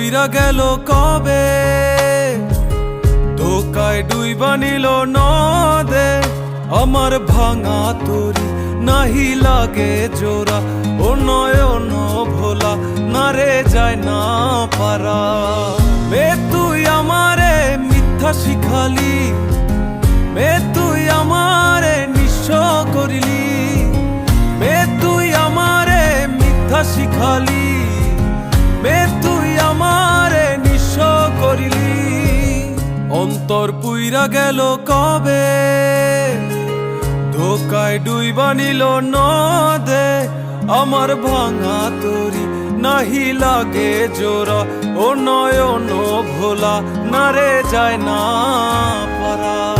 অন্তর গেল কবে? ধোকায় ডুইবা নিল নদে, আমার ভাঙা তরি নাহি লাগে জোরা ও নয়ন ভোলা, না রে যায় না পারা। মে তুই আমারে মিথ্যা শিখালি মে অন্তর পুইরা গেল কবে? ধোকায় ডুইবা নিল নদে, আমার ভাঙা তরি নাহি লাগে জোড়া, ও নয়ন ভোলা নারে যায় না পারা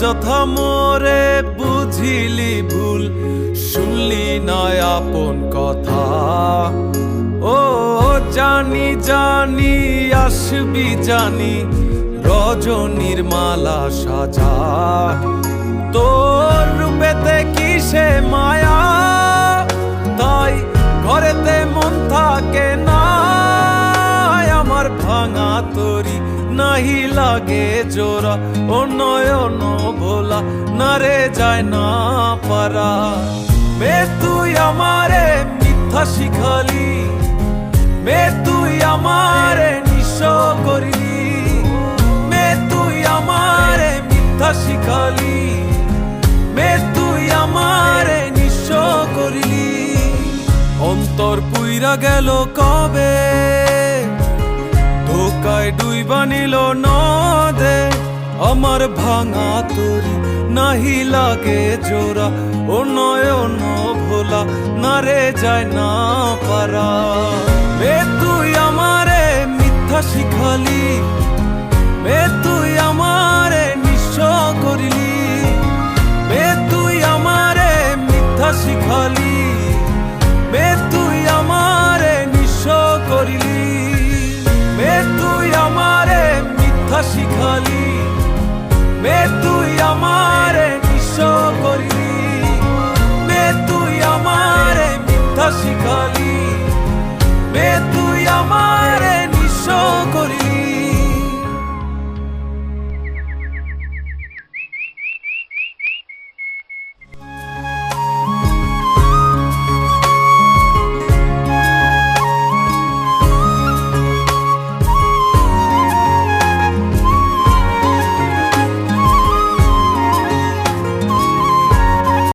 অযথা মোরে বুঝিলি ভুল, শুনলি নয় আপন কথা। ও জানি জানি, আসবি জানি, রজনীর মালা সাজা। তোর রূপেতে নাহি লাগে জোড়া ও নয়ন ভোলা, না রে যায় না পারা। মে তুই আমারে মিথ্যা শিখালি, মে তুই আমারে নিঃস্ব করিলি, মে তুই আমারে মিথ্যা শিখালি, মে তুই আমারে নিঃস্ব করিলি। অন্তর পুইরা গেল কবে? ধোকায় ডুইবা নিল নদে। আমার ভাঙা তোর নাহি লাগে জোড়া। ও নয়ন ভোলা, না রে যায় না পারা। মে তুই আমারে মিথ্যা শিখালি